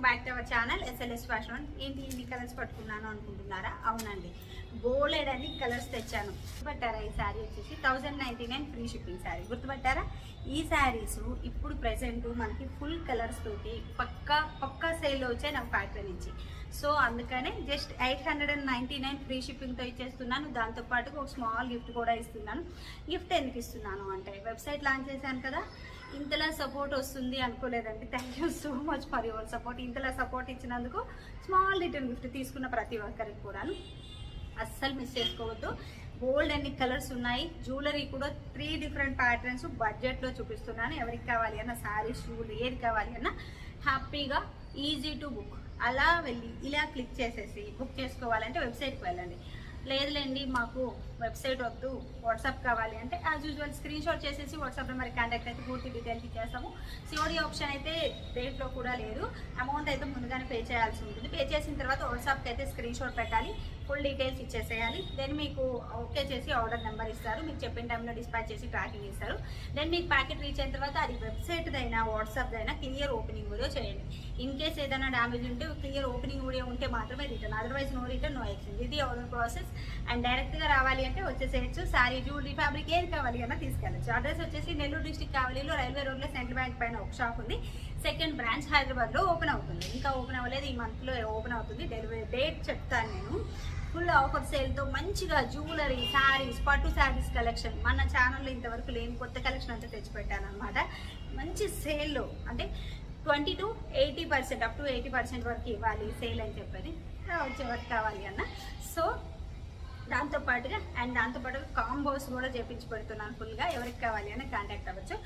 Welcome back to our channel S L S fashion ఏంటి ఇన్ని colours పట్టుకున్నాను అనుకుంటున్నారా? అవునండి. బోలెడ్ అని కలర్స్ తెచ్చాను. గుర్తుపట్టారా ఈ శారీ వచ్చేసి? Thousand ninety nine free shipping sari గుర్తుపట్టారా? ఈ శారీస్ ఇప్పుడు ప్రెసెంట్ మనకి ఫుల్ కలర్స్ తోటి పక్కా పక్కా సేల్ వచ్చాయి నా ఫ్యాక్టరీ నుంచి. సో అందుకనే just eight hundred and ninety nine free షిప్పింగ్తో ఇచ్చేస్తున్నాను దాంతోపాటు ఒక స్మాల్ గిఫ్ట్ కూడా ఇస్తున్నాను. గిఫ్ట్ ఎందుకు ఇస్తున్నాను అంటే వెబ్సైట్ లాంచ్ చేశాను కదా. ఇంతలా సపోర్ట్ వస్తుంది అనుకోలేదండి. Thank you so much for your support ఇంతలా సపోర్ట్ ఇచ్చినందుకు స్మాల్ రిటర్న్ గిఫ్ట్ తీసుకున్న ప్రతి ఒక్కరికి కూడాను. అస్సలు మిస్ చేసుకోవద్దు. గోల్డ్ అన్ని కలర్స్ ఉన్నాయి. జ్యువెలరీ కూడా త్రీ డిఫరెంట్ ప్యాటర్న్స్ బడ్జెట్లో చూపిస్తున్నాను. ఎవరికి కావాలి అన్న శారీస్ షూలు ఏది కావాలి అన్న హ్యాపీగా ఈజీ టు బుక్ అలా వెళ్ళి ఇలా క్లిక్ చేసేసి బుక్ చేసుకోవాలంటే వెబ్సైట్కి వెళ్ళండి. లేదులేండి మాకు వెబ్సైట్ వద్దు వాట్సాప్ కావాలి అంటే యాజ్ యూజువల్ స్క్రీన్ షాట్ చేసేసి వాట్సాప్ నెంబర్ కాంటాక్ట్ అయితే పూర్తి డీటెయిల్స్ ఇచ్చేస్తాము. సిఓడి ఆప్షన్ అయితే డేట్లో కూడా లేదు. అమౌంట్ అయితే ముందుగానే పే చేయాల్సి ఉంటుంది. పే చేసిన తర్వాత వాట్సాప్కి అయితే స్క్రీన్ షాట్ పెట్టాలి. ఫుల్ డీటెయిల్స్ ఇచ్చేసేయాలి. దెన్ మీకు ఓకే చేసి ఆర్డర్ నెంబర్ ఇస్తారు. మీకు చెప్పిన టైంలో డిస్పాచ్ చేసి ట్రాకింగ్ ఇస్తారు. దెన్ మీకు ప్యాకెట్ రీచ్ అయిన తర్వాత అది వెబ్సైట్దైనా వాట్సాప్దైనా క్లియర్ ఓపెనింగ్ వీడియో చేయండి. ఇన్ కేస్ ఏదైనా డ్యామేజ్ ఉంటే క్లియర్ ఓపెనింగ్ వీడియో ఉంటే మాత్రమే return otherwise no return no exchange ఇది ఆర్డర్ ప్రాసెస్ అండ్ డైరెక్ట్గా రావాలి అంటే వచ్చేసేయచ్చు. సారీ జ్యువెలరీ ఫ్యాబ్రిక్ ఏది కావాలి అన్నా తీసుకెళ్ళచ్చు. అడ్రస్ వచ్చేసి నెల్లూరు డిస్టిక్ కావలిలో రైల్వే రోడ్లో సెంట్రల్ బ్యాంక్ పైన ఒక షాప్ ఉంది. సెకండ్ బ్రాంచ్ హైదరాబాద్లో ఓపెన్ అవుతుంది. ఇంకా ఓపెన్ అవ్వలేదు ఈ మంత్లో ఓపెన్ అవుతుంది. డెలివరీ డేట్ చెప్తాను నేను. ఫుల్ ఆఫర్ సేల్తో మంచిగా జ్యువెలరీ శారీస్ పట్టు శారీస్ కలెక్షన్ మన ఛానల్లో ఇంతవరకు లేని కొత్త కలెక్షన్ అంతా తెచ్చిపెట్టాను అనమాట మంచి సేల్లో అంటే twenty to eighty percent up to eighty percent వరకు ఇవ్వాలి సేల్ అని చెప్పేది. వచ్చే వరకు కావాలి అన్న. సో దాంతోపాటుగా అండ్ దాంతోపాటుగా కాంబోస్ కూడా చేపించి పెడుతున్నాను ఫుల్గా ఎవరికి కావాలి అని కాంటాక్ట్ అవ్వచ్చు.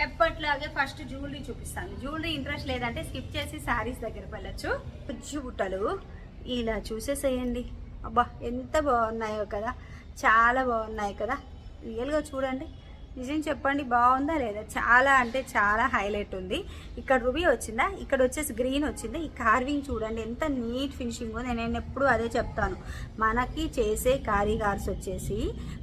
ఎప్పట్లాగే ఫస్ట్ జ్యువెలరీ చూపిస్తాను. జ్యువెలరీ ఇంట్రెస్ట్ లేదంటే స్కిప్ చేసి శారీస్ దగ్గర వెళ్ళచ్చు. బుజ్జి బుట్టలు. ఇలా చూసేసేయండి. అబ్బా ఎంత బాగున్నాయో కదా. చాలా బాగున్నాయి కదా. రియల్గా చూడండి. నిజం చెప్పండి బాగుందా లేదా? చాలా అంటే చాలా హైలైట్ ఉంది. ఇక్కడ రుబీ వచ్చిందా? ఇక్కడ వచ్చేసి గ్రీన్ వచ్చింది. ఈ కార్వింగ్ చూడండి ఎంత నీట్ ఫినిషింగ్ ఉంది. నేను ఎప్పుడు అదే చెప్తాను. మనకి చేసే కారీగార్స్ వచ్చేసి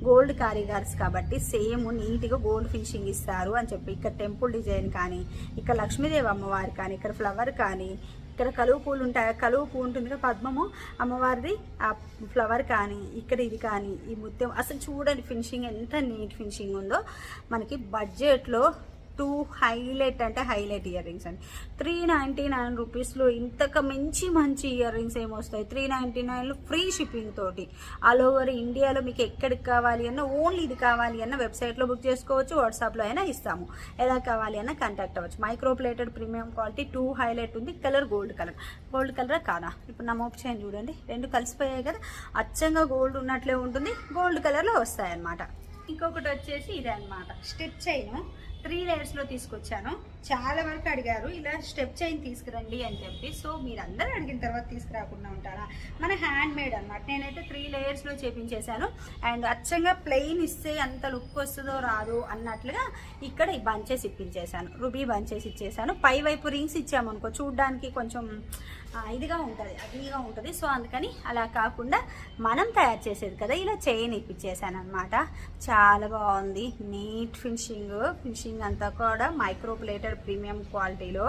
గోల్డ్ కారీగార్స్ కాబట్టి సేమ్ నీట్గా గోల్డ్ ఫినిషింగ్ ఇస్తారు అని చెప్పి. ఇక్కడ టెంపుల్ డిజైన్ కానీ ఇక్కడ లక్ష్మీదేవి అమ్మవారు కానీ ఇక్కడ ఫ్లవర్ కానీ ఇక్కడ కలువ పూలు ఉంటాయి కలువ పువ్వు ఉంటుంది కదా పద్మము అమ్మవారిది ఆ ఫ్లవర్ కానీ ఇక్కడ ఇది కానీ ఈ ముత్యం. అసలు చూడండి ఫినిషింగ్ ఎంత నీట్ ఫినిషింగ్ ఉందో. మనకి బడ్జెట్లో టూ హైలైట్ అంటే హైలైట్ ఇయర్ రింగ్స్ అండి. త్రీ నైంటీ నైన్ రూపీస్లో ఇంతకు మంచి మంచి ఇయర్ రింగ్స్ ఏమొస్తాయి త్రీ నైంటీ నైన్లో ఫ్రీ షిప్పింగ్ తోటి ఆల్ ఓవర్ ఇండియాలో మీకు ఎక్కడికి కావాలి అన్న ఓన్లీ ఇది కావాలి అన్న వెబ్సైట్లో బుక్ చేసుకోవచ్చు వాట్సాప్లో అయినా ఇస్తాము. ఎలా కావాలి అన్న కాంటాక్ట్ అవ్వచ్చు. Microplated premium quality too highlight ఉంది. Colour gold colour. Gold colour కాదా? ఇప్పుడు నా మోప్ చేయండి చూడండి. రెండు కలిసిపోయాయి కదా? అచ్చంగా గోల్డ్ ఉన్నట్లే ఉంటుంది. గోల్డ్ కలర్లో వస్తాయి అన్నమాట ఇంకొకటి వచ్చేసి ఇదే అనమాట స్టిచ్ చైన్. త్రీ లేయర్స్లో తీసుకొచ్చాను. చాలా వరకు అడిగారు ఇలా స్టెప్ చైన్ తీసుకురండి అని చెప్పి. సో మీరు అడిగిన తర్వాత తీసుకురాకుండా ఉంటారా? మన హ్యాండ్ మేడ్ అనమాట నేనైతే త్రీ లేయర్స్లో చేపించేశాను. అండ్ అచ్చంగా ప్లెయిన్ ఇస్తే అంత లుక్ వస్తుందో రాదు అన్నట్లుగా ఇక్కడ ఈ బంచెస్ ఇప్పించేశాను. రుబీ బంచెస్ ఇచ్చేసాను పై వైపు రింగ్స్ ఇచ్చామనుకో చూడడానికి కొంచెం ఇదిగా ఉంటుంది అదిగా ఉంటుంది. సో అందుకని అలా కాకుండా మనం తయారు చేసేది కదా ఇలా చైన్ ఇప్పించేసాను అనమాట చాలా బాగుంది. నీట్ ఫినిషింగ్ ఫినిషింగ్ అంతా కూడా మైక్రో ప్లేటెడ్ ప్రీమియం క్వాలిటీలో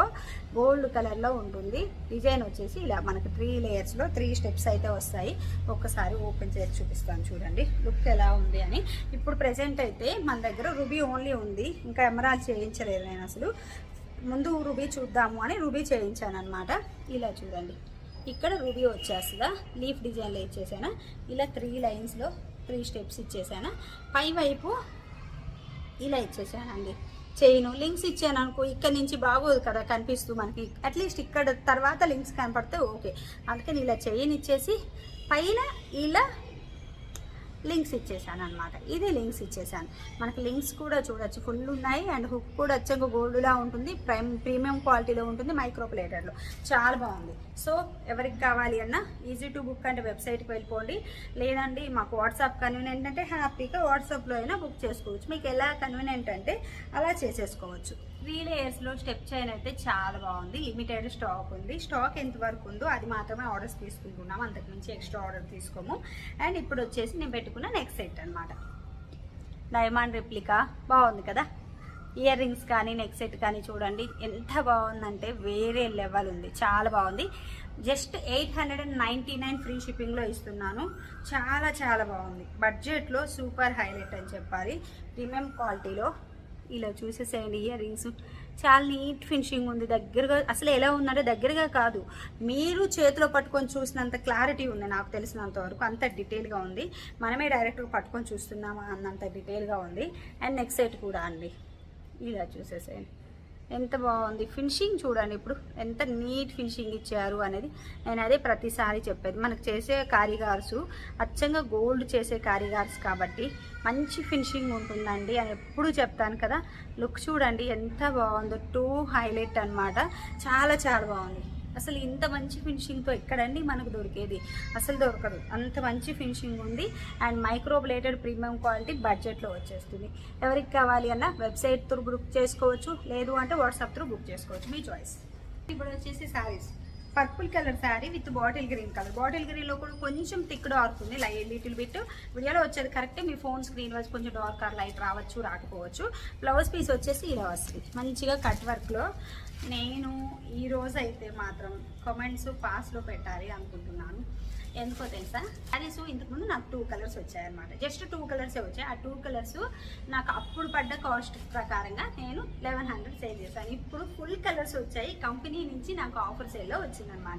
గోల్డ్ కలర్లో ఉంటుంది. డిజైన్ వచ్చేసి ఇలా మనకు త్రీ లేయర్స్లో త్రీ స్టెప్స్ అయితే వస్తాయి. ఒక్కసారి ఓపెన్ చేసి చూపిస్తాను చూడండి. లుక్ ఎలా ఉంది అని. ఇప్పుడు ప్రెసెంట్ అయితే మన దగ్గర రుబీ ఓన్లీ ఉంది. ఇంకా ఎమరాల్ చేయించలేదు నేను అసలు. ముందు రుబీ చూద్దాము అని రుబీ చేయించాను అనమాట ఇలా చూడండి. ఇక్కడ రుబీ వచ్చేస్తుందా? లీఫ్ డిజైన్లో ఇచ్చేసాను? ఇలా త్రీ లైన్స్లో త్రీ స్టెప్స్ ఇచ్చేసాను? పై వైపు ఇలా ఇచ్చేసానండి. చేయను. లింక్స్ ఇచ్చాను అనుకో ఇక్కడ నుంచి బాగోదు కదా కనిపిస్తూ మనకి. అట్లీస్ట్ ఇక్కడ తర్వాత లింక్స్ కనపడితే ఓకే. అందుకని ఇలా చైన్ ఇచ్చేసి పైన ఇలా లింక్స్ ఇచ్చేసాను అనమాట ఇది లింక్స్ ఇచ్చేసాను మనకి లింక్స్ కూడా చూడొచ్చు. ఫుల్ ఉన్నాయి. అండ్ హుక్ కూడా వచ్చాక గోల్డ్లా ఉంటుంది. ప్రైమ్ ప్రీమియం క్వాలిటీలో ఉంటుంది. మైక్రోప్లేటర్లో. చాలా బాగుంది. సో ఎవరికి కావాలి అన్న ఈజీ టు బుక్ అంటే వెబ్సైట్కి వెళ్ళిపోండి. లేదండి మాకు వాట్సాప్ కన్వీనియంట్ అంటే హ్యాపీగా వాట్సాప్లో అయినా బుక్ చేసుకోవచ్చు. మీకు ఎలా కన్వీనియంట్ అంటే అలా చేసేసుకోవచ్చు. త్రీ లేయర్స్లో స్టెప్ చైన్ అయితే చాలా బాగుంది. లిమిటెడ్ స్టాక్ ఉంది. స్టాక్ ఎంత వరకు ఉందో అది మాత్రమే ఆర్డర్స్ తీసుకుంటున్నాము. అంతకుమించి ఎక్స్ట్రా ఆర్డర్ తీసుకోము. అండ్ ఇప్పుడు వచ్చేసి నేను పెట్టుకున్న నెక్స్ట్ సెట్ అనమాట డైమండ్ రిప్లికా బాగుంది కదా? ఇయర్ రింగ్స్ కానీ నెక్ సెట్ కానీ చూడండి. ఎంత బాగుందంటే వేరే లెవెల్ ఉంది. చాలా బాగుంది. Just eight hundred and ninety nine free షిప్పింగ్లో ఇస్తున్నాను. చాలా చాలా బాగుంది. బడ్జెట్లో సూపర్ హైలైట్ అని చెప్పాలి. ప్రీమియం క్వాలిటీలో ఇలా చూసేసేయండి ఇయర్ రింగ్స్ చాలా నీట్ ఫినిషింగ్ ఉంది. దగ్గరగా అసలు ఎలా ఉందంటే దగ్గరగా కాదు. మీరు చేతిలో పట్టుకొని చూసినంత క్లారిటీ ఉంది నాకు తెలిసినంత వరకు. అంత డీటెయిల్గా ఉంది. మనమే డైరెక్ట్గా పట్టుకొని చూస్తున్నామా అన్నంత డీటెయిల్గా ఉంది. అండ్ నెక్స్ట్ సెట్ కూడా అండి. ఇలా చూసేసేయండి. ఎంత బాగుంది. ఫినిషింగ్ చూడండి ఇప్పుడు. ఎంత నీట్ ఫినిషింగ్ ఇచ్చారు అనేది నేను అదే ప్రతిసారి చెప్పేది. మనకు చేసే కారీగార్స్ అచ్చంగా గోల్డ్ చేసే కారీగార్స్ కాబట్టి మంచి ఫినిషింగ్ ఉంటుందండి అని ఎప్పుడు చెప్తాను కదా. లుక్ చూడండి ఎంత బాగుందో. టూ హైలైట్ అన్నమాట. చాలా చాలా బాగుంది. అసలు ఇంత మంచి ఫినిషింగ్తో ఎక్కడండి మనకు దొరికేది? అసలు దొరకదు. అంత మంచి ఫినిషింగ్ ఉంది. అండ్ మైక్రోబ్లేటెడ్ ప్రీమియం క్వాలిటీ బడ్జెట్లో వచ్చేస్తుంది. ఎవరికి కావాలి అన్న వెబ్సైట్ త్రూ బుక్ చేసుకోవచ్చు. లేదు అంటే వాట్సాప్ త్రూ బుక్ చేసుకోవచ్చు. మీ చాయిస్ ఇప్పుడు వచ్చేసి saris purple colour sari with bottle green colour. Bottle గ్రీన్లో కూడా కొంచెం థిక్ డార్క్ ఉంది లైట్ లిటిల్ బిట్. వీడియోలో వచ్చేది కరెక్టే మీ ఫోన్ స్క్రీన్ వచ్చి కొంచెం డార్క్ ఆర్ లైట్ రావచ్చు రాకపోవచ్చు. బ్లౌజ్ పీస్ వచ్చేసి ఇలా వస్తుంది మంచిగా కట్ వర్క్లో నేను ఈరోజు అయితే మాత్రం కామెంట్స్ పాస్లో పెట్టాలి అనుకుంటున్నాను. ఎందుకో తెలుసా? శారీస్ ఇంతకుముందు నాకు టూ కలర్స్ వచ్చాయన్నమాట. జస్ట్ టూ కలర్సే వచ్చాయి. ఆ టూ కలర్స్ నాకు అప్పుడు పడ్డ కాస్ట్ ప్రకారంగా నేను లెవెన్ హండ్రెడ్ సేల్ చేశాను. ఇప్పుడు ఫుల్ కలర్స్ వచ్చాయి. కంపెనీ నుంచి నాకు ఆఫర్ సేల్లో వచ్చిందనమాట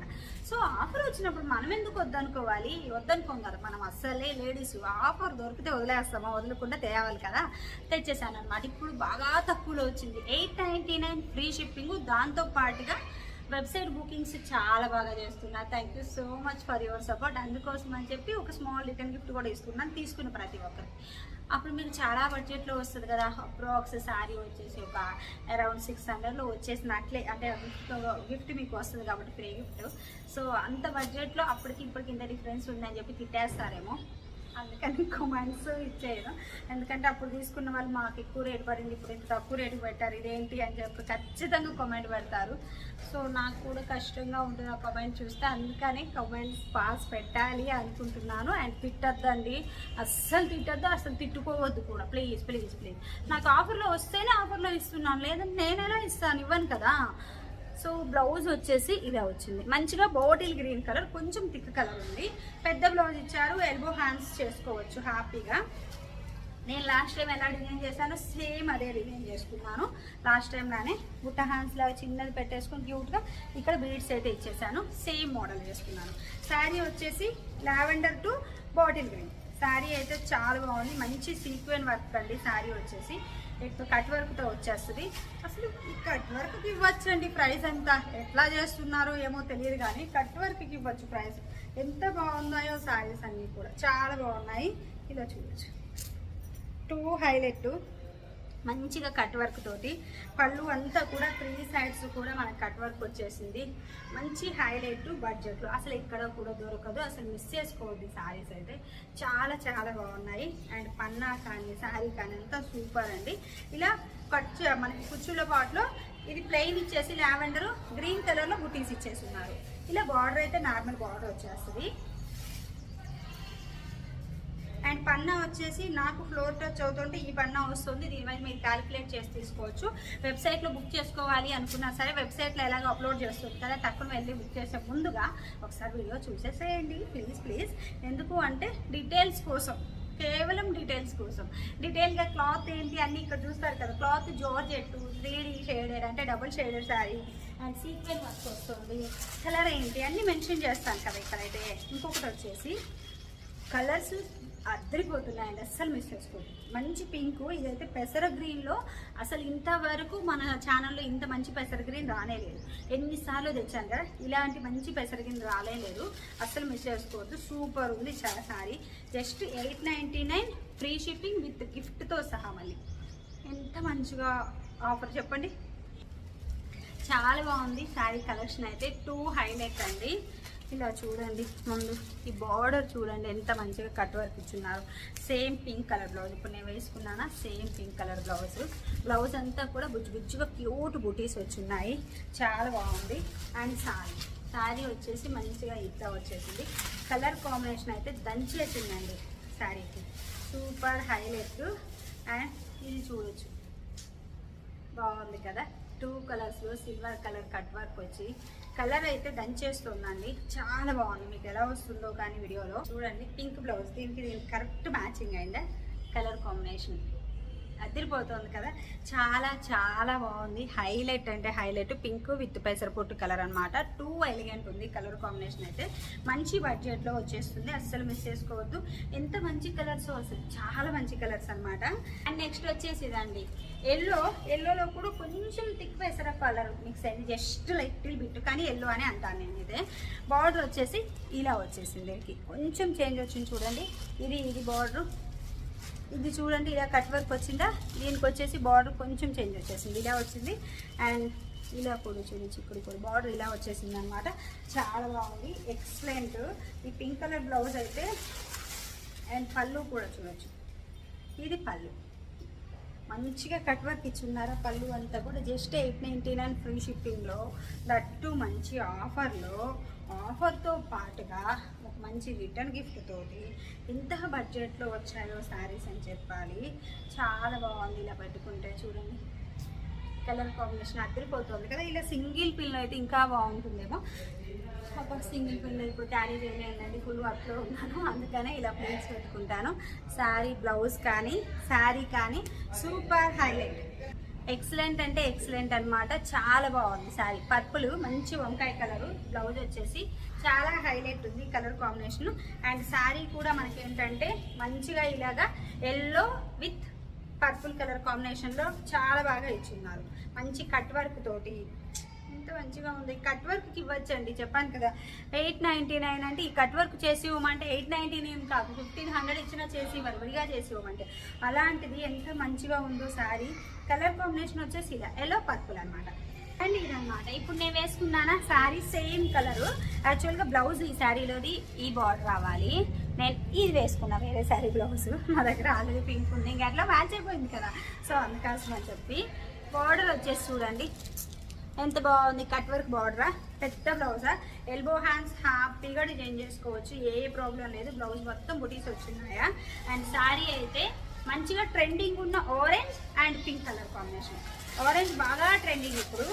సో ఆఫర్ వచ్చినప్పుడు మనం ఎందుకు వద్దనుకోవాలి? వద్దనుకోం కదా. మనం అస్సలే లేడీస్ ఆఫర్ దొరికితే వదిలేస్తామా? వదలకుండా తేవాలి కదా. తెచ్చేసాను అనమాట ఇప్పుడు బాగా తక్కువలో వచ్చింది. Eight ninety nine free shipping దాంతో పాటుగా వెబ్సైట్ బుకింగ్స్ చాలా బాగా చేస్తున్నా thank you so much for your support అందుకోసం అని చెప్పి ఒక స్మాల్ రిటర్న్ గిఫ్ట్ కూడా ఇస్తున్నాను. తీసుకున్న ప్రతి ఒక్కరికి అప్పుడు మీకు చాలా బడ్జెట్లో వస్తుంది కదా. అప్రాక్స్ శారీ వచ్చేసి ఒక అరౌండ్ సిక్స్ హండ్రెడ్లో వచ్చేసినట్లే. అంటే గిఫ్ట్ గిఫ్ట్ మీకు వస్తుంది కాబట్టి ఫ్రీ గిఫ్ట్ సో అంత బడ్జెట్లో అప్పటికి ఇప్పటికి ఇంత డిఫరెన్స్ ఉందని చెప్పి తిట్టేస్తారేమో. అందుకని కమెంట్స్ ఇచ్చేయను. ఎందుకంటే అప్పుడు తీసుకున్న వాళ్ళు మాకు ఎక్కువ రేటు పడింది. ఇప్పుడు ఇంత తక్కువ రేటు పెట్టారు. ఇదేంటి అని చెప్పి ఖచ్చితంగా కామెంట్ పెడతారు. సో నాకు కూడా కష్టంగా ఉంటుంది ఆ కమెంట్ చూస్తే. అందుకని కమెంట్స్ పాస్ పెట్టాలి అనుకుంటున్నాను. అండ్ తిట్టద్దండి. అస్సలు తిట్టద్దు. అసలు తిట్టుకోవద్దు కూడా. ప్లీజ్ ప్లీజ్ ప్లీజ్ నాకు ఆఫర్లో వస్తేనే ఆఫర్లో ఇస్తున్నాను. లేదంటే నేనైనా ఇస్తాను? ఇవ్వను కదా. సో బ్లౌజ్ వచ్చేసి ఇలా వచ్చింది. మంచిగా బాటిల్ గ్రీన్ కలర్ కొంచెం థిక్ కలర్ ఉంది. పెద్ద బ్లౌజ్ ఇచ్చారు ఎల్బో హ్యాండ్స్ చేసుకోవచ్చు హ్యాపీగా. నేను లాస్ట్ టైం ఎలా డిజైన్ చేశానో సేమ్ అదే డిజైన్ చేసుకున్నాను. లాస్ట్ టైం లానే బుట్ట హ్యాండ్స్ లాగా చిన్నది పెట్టేసుకుని క్యూట్గా ఇక్కడ బీడ్స్ అయితే ఇచ్చేసాను. సేమ్ మోడల్ చేసుకున్నాను శారీ వచ్చేసి lavender to bottle green sari అయితే చాలా బాగుంది. మంచి సీక్వెన్ వర్క్ అండి శారీ వచ్చేసి. ఇటు కట్ వర్క్తో వచ్చేస్తుంది? అసలు కట్ వర్క్కి ఇవ్వచ్చు అండి ప్రైస్ ఎంత? ఎట్లా చేస్తున్నారో ఏమో తెలియదు కానీ కట్ వర్క్కి ఇవ్వచ్చు ప్రైస్. ఎంత బాగున్నాయో శారీస్ అన్నీ కూడా. చాలా బాగున్నాయి. ఇలా చూడొచ్చు. టూ హైలైట్ మంచిగా కట్ వర్క్ తోటి పళ్ళు అంతా కూడా త్రీ సైడ్స్ కూడా మనకి కట్ వర్క్ వచ్చేసింది. మంచి హైలైట్ బడ్జెట్లో అసలు ఎక్కడ కూడా దొరకదు. అసలు మిస్ చేసుకోవద్దు శారీస్ అయితే. చాలా చాలా బాగున్నాయి. అండ్ పన్నా కానీ శారీ కానీ అంతా సూపర్ అండి. ఇలా కట్ మనకి కుచ్చుల పాటులో ఇది ప్లెయిన్ ఇచ్చేసి లావెండర్ గ్రీన్ కలర్లో బుటీస్ ఇచ్చేసి ఉన్నారు ఇలా బార్డర్ అయితే నార్మల్ బార్డర్ వచ్చేస్తుంది. అండ్ పన్నా వచ్చేసి నాకు ఫ్లోర్ టచ్ అవుతుంటే ఈ పన్నా వస్తుంది. దీని మీద మీరు క్యాలిక్యులేట్ చేసి తీసుకోవచ్చు. వెబ్సైట్లో బుక్ చేసుకోవాలి అనుకున్నా సరే వెబ్సైట్లో ఎలాగో అప్లోడ్ చేస్తుంది కదా తక్కువ వెళ్ళి బుక్ చేసే ముందుగా ఒకసారి వీడియో చూసేసేయండి. Please please. ఎందుకు అంటే డీటెయిల్స్ కోసం కేవలం డీటెయిల్స్ కోసం. డీటెయిల్గా క్లాత్ ఏంటి అన్నీ ఇక్కడ చూస్తారు కదా. Cloth georgette three D shaded అంటే double shaded sari and sequin work వస్తుంది. కలర్ ఏంటి అన్నీ మెన్షన్ చేస్తాను కదా ఇక్కడైతే. ఇంకొకటి వచ్చేసి కలర్స్ అద్దరిపోతున్నాయండి అస్సలు మిస్ చేసుకోండి మంచి పింక్ ఇదైతే పెసర గ్రీన్లో అసలు ఇంతవరకు మన ఛానల్లో ఇంత మంచి పెసర గ్రీన్ రానే లేదు. ఎన్నిసార్లు తెచ్చాను కదా ఇలాంటి మంచి పెసర గ్రీన్ రాలే లేదు. అస్సలు మిస్ చేసుకోవద్దు. సూపర్ ఉంది చాలా sari. Just eight ninety nine free shipping with గిఫ్ట్తో సహా మళ్ళీ. ఎంత మంచిగా ఆఫర్ చెప్పండి. చాలా బాగుంది. శారీ కలెక్షన్ అయితే టూ హైలైట్ అండి. ఇలా చూడండి. ముందు ఈ బార్డర్ చూడండి. ఎంత మంచిగా కట్ వర్క్ ఇచ్చున్నారు. Same pink colour blouse. ఇప్పుడు నేను వేసుకున్నానా? Same pink colour blouse. Blouse అంతా కూడా బుజ్జు బుజ్జుగా క్యూట్ బుటీస్ వచ్చున్నాయి. చాలా బాగుంది. And sorry. శారీ వచ్చేసి మంచిగా ఇట్లా వచ్చేసింది. కలర్ కాంబినేషన్ అయితే దంచేసిందండి శారీకి సూపర్ హైలైట్. అండ్ ఇది చూడొచ్చు. బాగుంది కదా? టూ కలర్స్లో సిల్వర్ కలర్ కట్ వర్క్ వచ్చి కలర్ అయితే దంచేస్తుందండి. చాలా బాగుంది. మీకు ఎలా వస్తుందో కానీ వీడియోలో చూడండి. Pink blouse. దీనికి దీనికి కరెక్ట్ మ్యాచింగ్ అయిందా? Colour combination. అదిరిపోతుంది కదా. చాలా చాలా బాగుంది. హైలైట్ అంటే హైలైట్. పింక్ విత్ పెసరపొట్టు కలర్ అనమాట టూ ఎలిగెంట్ ఉంది కలర్ కాంబినేషన్ అయితే. మంచి బడ్జెట్లో వచ్చేస్తుంది. అస్సలు మిస్ చేసుకోవద్దు. ఎంత మంచి కలర్స్ వస్తుంది చాలా మంచి కలర్స్ అన్నమాట. అండ్ నెక్స్ట్ వచ్చేసి ఇదండి. ఎల్లో. ఎల్లోలో కూడా కొంచెం థిక్ పెసర కలర్ మిక్స్ అయింది. Just little bit. కానీ ఎల్లో అని అంటాను నేను ఇదే. బార్డర్ వచ్చేసి ఇలా వచ్చేసింది దీనికి. కొంచెం చేంజ్ వచ్చింది చూడండి. ఇది ఇది బార్డర్. ఇది చూడండి ఇలా కట్ వర్క్ వచ్చిందా? దీనికి వచ్చేసి బార్డర్ కొంచెం చేంజ్ వచ్చేసింది. ఇలా వచ్చింది. అండ్ ఇలా కూడా చూడండి ఇక్కడ కూడా బార్డర్ ఇలా వచ్చేసింది అనమాట చాలా బాగుంది. ఎక్సలెంట్ ఈ పింక్ కలర్ బ్లౌజ్ అయితే అండ్ పళ్ళు కూడా చూడొచ్చు. ఇది పళ్ళు. మంచిగా కట్ వర్క్ ఇచ్చున్నారా పళ్ళు అంతా కూడా. Just eight ninety nine free షిప్పింగ్లో దట్టు మంచి ఆఫర్లో ఆఫర్తో పాటుగా ఒక మంచి రిటర్న్ గిఫ్ట్ తోటి ఇంత బడ్జెట్లో వచ్చాయో శారీస్ అని చెప్పాలి. చాలా బాగుంది ఇలా పెట్టుకుంటే చూడండి. కలర్ కాంబినేషన్ అద్దరిపోతుంది కదా. ఇలా సింగిల్ పిన్ అయితే ఇంకా బాగుంటుందేమో. అప్పుడు సింగిల్ పిన్ ఇప్పుడు క్యారీ చేయలేదండి ఫుల్ వర్క్లో ఉన్నాను. అందుకనే ఇలా ప్లేట్స్ పెట్టుకుంటాను. శారీ బ్లౌజ్ కానీ శారీ కానీ సూపర్ హైలైట్. ఎక్సలెంట్ అంటే ఎక్సలెంట్ అన్నమాట. చాలా బాగుంది శారీ. పర్పుల్ మంచి వంకాయ కలరు బ్లౌజ్ వచ్చేసి చాలా హైలైట్ ఉంది కలర్ కాంబినేషన్. అండ్ శారీ కూడా మనకి ఏంటంటే మంచిగా ఇలాగా ఎల్లో విత్ పర్పుల్ కలర్ కాంబినేషన్లో చాలా బాగా ఇచ్చున్నారు. మంచి కట్ వర్క్ తోటి ఎంత మంచిగా ఉంది. కట్ వర్క్కి ఇవ్వచ్చండి. చెప్పాను కదా. ఎయిట్ నైంటీ నైన్ అంటే ఈ కట్ వర్క్ చేసి ఇవ్వమంటే ఎయిట్ నైంటీ నైన్ కాదు. ఫిఫ్టీన్ హండ్రెడ్ ఇచ్చినా చేసి ఇవ్వరు. విడిగా చేసి ఇవ్వమంటే. అలాంటిది ఎంత మంచిగా ఉందో శారీ కలర్ కాంబినేషన్ వచ్చేసి ఇలా. ఎల్లో పర్పుల్ అనమాట అండ్ ఇదనమాట ఇప్పుడు నేను వేసుకున్నానా? శారీ సేమ్ కలరు యాక్చువల్గా బ్లౌజ్ ఈ శారీలోది ఈ బార్డర్ రావాలి. నేను ఇది వేసుకున్నా. వేరే శారీ బ్లౌజ్ మా దగ్గర ఆల్రెడీ పింక్ ఉంది. ఇంకా అట్లా మ్యాచ్ అయిపోయింది కదా. సో అందుకోసం అని చెప్పి. బార్డర్ వచ్చేసి చూడండి. ఎంత బాగుంది? కట్ వర్క్ బార్డరా పెద్ద బ్లౌజా ఎల్బో హ్యాండ్స్ హ్యాపీగా డిజైన్ చేసుకోవచ్చు. ఏ ప్రాబ్లం లేదు. బ్లౌజ్ మొత్తం బుటీస్ వచ్చినాయా? అండ్ శారీ అయితే మంచిగా ట్రెండింగ్ ఉన్న orange and pink colour combination orange బాగా ట్రెండింగ్ ఇప్పుడు.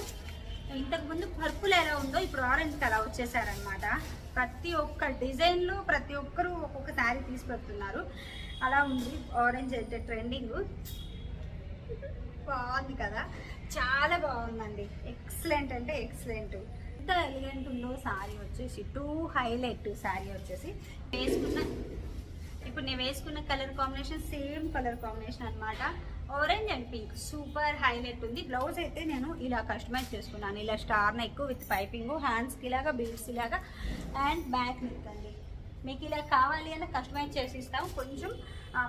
ఇంతకుముందు పర్పుల్ ఎలా ఉందో ఇప్పుడు ఆరెంజ్ కలర్ వచ్చేసారనమాట ప్రతి ఒక్క డిజైన్లో ప్రతి ఒక్కరు ఒక్కొక్క శారీ తీసి పెడుతున్నారు. అలా ఉంది. ఆరెంజ్ అయితే ట్రెండింగ్ బాగుంది కదా. చాలా బాగుందండి. ఎక్సలెంట్ అంటే ఎక్సలెంట్ ఎంత ఎలిగెంట్ ఉందో శారీ వచ్చేసి టూ హైలైట్ శారీ వచ్చేసి వేసుకున్న ఇప్పుడు నేను వేసుకున్న colour combination same colour combination అనమాట orange and pink super highlight ఉంది. బ్లౌజ్ అయితే నేను ఇలా కస్టమైజ్ చేసుకున్నాను. ఇలా స్టార్ నెక్ విత్ పైపింగ్ హ్యాండ్స్కి ఇలాగా బీడ్స్ ఇలాగా అండ్ బ్యాక్ నెక్ అండి. మీకు ఇలా కావాలి అని కస్టమైజ్ చేసి ఇస్తాం కొంచెం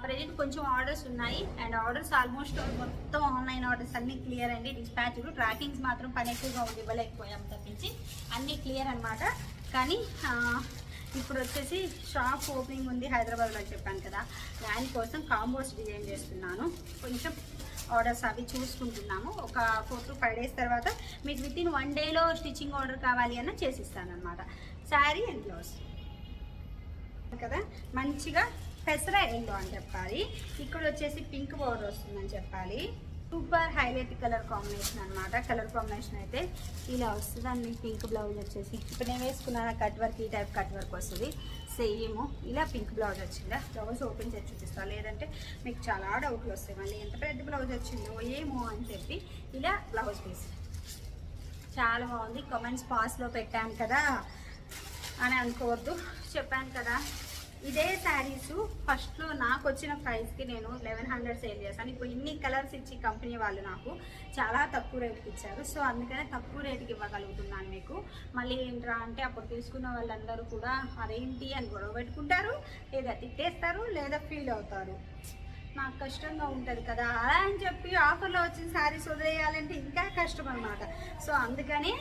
ప్రజెంట్ కొంచెం ఆర్డర్స్ ఉన్నాయి. అండ్ ఆర్డర్స్ ఆల్మోస్ట్ మొత్తం ఆన్లైన్ ఆర్డర్స్ అన్నీ క్లియర్ అండి. డిస్పాచ్ ట్రాకింగ్స్ మాత్రం పని ఎక్కువగా ఉంది ఇవ్వలేకపోయాం తప్పించి అన్నీ క్లియర్ అనమాట కానీ ఇప్పుడు వచ్చేసి షాప్ ఓపెనింగ్ ఉంది హైదరాబాద్లో అని చెప్పాను కదా. దానికోసం కాంబోస్ డిజైన్ చేస్తున్నాను. కొంచెం ఆర్డర్స్ అవి చూసుకుంటున్నాము. ఒక ఫోర్ టు ఫైవ్ డేస్ తర్వాత మీకు విత్ ఇన్ వన్ డేలో స్టిచ్చింగ్ ఆర్డర్ కావాలి అన్న చేసిస్తాను అనమాట శారీ అండ్ బ్లౌజ్ కదా? మంచిగా పెసర ఎల్లో అని చెప్పాలి. ఇక్కడ వచ్చేసి పింక్ బోర్డర్ వస్తుందని చెప్పాలి. సూపర్ హైలైట్ కలర్ కాంబినేషన్ అనమాట కలర్ కాంబినేషన్ అయితే ఇలా వస్తుంది. అండి పింక్ బ్లౌజ్ వచ్చేసి ఇప్పుడు నేను వేసుకున్న కట్ వర్క్ ఈ టైప్ కట్ వర్క్ వస్తుంది. సేమ్ ఇలా పింక్ బ్లౌజ్ వచ్చిందా? బ్లౌజ్ ఓపెన్ చేసి చూపిస్తా. లేదంటే మీకు చాలా డౌట్లు వస్తాయి. మళ్ళీ ఎంత పెద్ద బ్లౌజ్ వచ్చిందో ఏమో అని చెప్పి ఇలా బ్లౌజ్ పీస్. చాలా బాగుంది. కామెంట్స్ పాస్లో పెట్టాను కదా అని అనుకోవద్దు. చెప్పాను కదా ఇదే శారీస్ ఫస్ట్లో నాకు వచ్చిన ప్రైస్కి నేను లెవెన్ హండ్రెడ్ సేల్ చేశాను. ఇప్పుడు ఇన్ని కలర్స్ ఇచ్చి కంపెనీ వాళ్ళు నాకు చాలా తక్కువ రేటుకి ఇచ్చారు. సో అందుకనే తక్కువ రేటుకి ఇవ్వగలుగుతున్నాను మీకు. మళ్ళీ ఏంట్రా అంటే అప్పుడు తీసుకున్న వాళ్ళందరూ కూడా అదేంటి అని గొడవ పెట్టుకుంటారు లేదా తిట్టేస్తారు లేదా ఫీల్ అవుతారు. నాకు కష్టంగా ఉంటుంది కదా అలా అని చెప్పి ఆఫర్లో వచ్చిన శారీస్ వదిలేయాలంటే ఇంకా కష్టం అనమాట సో అందుకని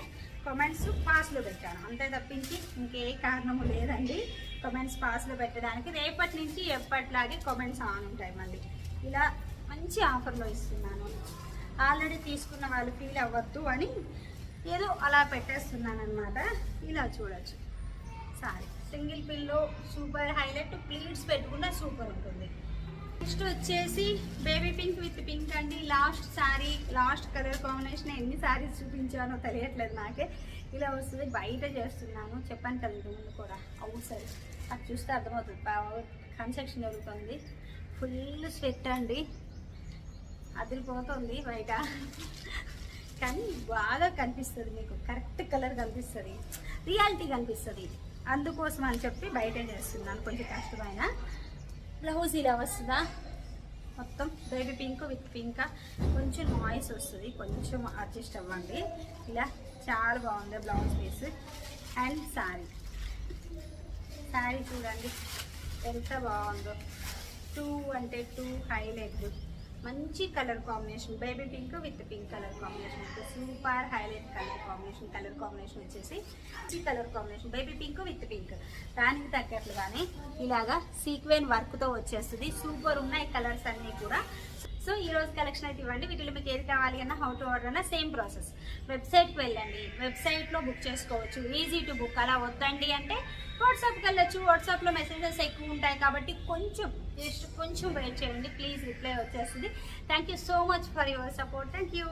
కమెంట్స్ పాస్లో పెట్టాను. అంతే తప్పించి ఇంకే కారణము లేదండి. కమెంట్స్ పాస్లో పెట్టడానికి రేపటి నుంచి ఎప్పటిలాగే కమెంట్స్ ఆన్ ఉంటాయి మళ్ళీ. ఇలా మంచి ఆఫర్లో ఇస్తున్నాను. ఆల్రెడీ తీసుకున్న వాళ్ళు ఫీల్ అవ్వద్దు అని ఏదో అలా పెట్టేస్తున్నాను అనమాట ఇలా చూడొచ్చు. Sari single pillow super highlight pleats పెట్టుకుంటే సూపర్ ఉంటుంది. నెక్స్ట్ వచ్చేసి బేబీ పింక్ విత్ పింక్ అండి. Last sari last colour combination ఎన్ని శారీస్ చూపించానో తెలియట్లేదు నాకే. ఇలా వస్తుంది బయట చేస్తున్నాను. చెప్పాను కదా ముందు కూడా అవుసరి అది చూస్తే అర్థమవుతుంది. కన్స్ట్రక్షన్ జరుగుతుంది. ఫుల్ స్వెట్ అండి. అదిరిపోతుంది బయట. కానీ బాగా కనిపిస్తుంది మీకు. కరెక్ట్ కలర్ కనిపిస్తుంది. రియాలిటీ కనిపిస్తుంది. అందుకోసం అని చెప్పి బయట చేస్తున్నాను. కొంచెం కష్టమైన. బ్లౌజ్ ఇలా వస్తుందా? మొత్తం బేబీ పింక్ విత్ పింక్ కొంచెం నాయిస్ వస్తుంది కొంచెం అడ్జస్ట్ అవ్వండి. ఇలా చాలా బాగుంది blouse piece and sari sari చూడండి ఎంత బాగుందో. టూ అంటే టూ హైలైట్ మంచి colour combination baby pink with pink colour combination super highlight colour combination colour combination వచ్చేసి మంచి colour combination. Baby pink with pink. దానికి తగ్గట్లుగానే ఇలాగా సీక్వెన్ వర్క్తో వచ్చేస్తుంది. సూపర్ ఉన్నాయి కలర్స్ అన్నీ కూడా. సో ఈ రోజు కలెక్షన్ అయితే ఇవ్వండి. వీటిలో మీకు ఏది కావాలి అన్న హౌ టు ఆర్డర్ అన్న సేమ్ ప్రాసెస్ వెబ్సైట్కి వెళ్ళండి. వెబ్సైట్లో బుక్ చేసుకోవచ్చు. ఈజీ టు బుక్ అలా వద్దండి అంటే వాట్సాప్కి వెళ్ళచ్చు. వాట్సాప్లో మెసేజెస్ ఎక్కువ ఉంటాయి కాబట్టి కొంచెం జస్ట్ కొంచెం వెయిట్ చేయండి ప్లీజ్ రిప్లై వచ్చేస్తుంది. Thank you so much for your support thank you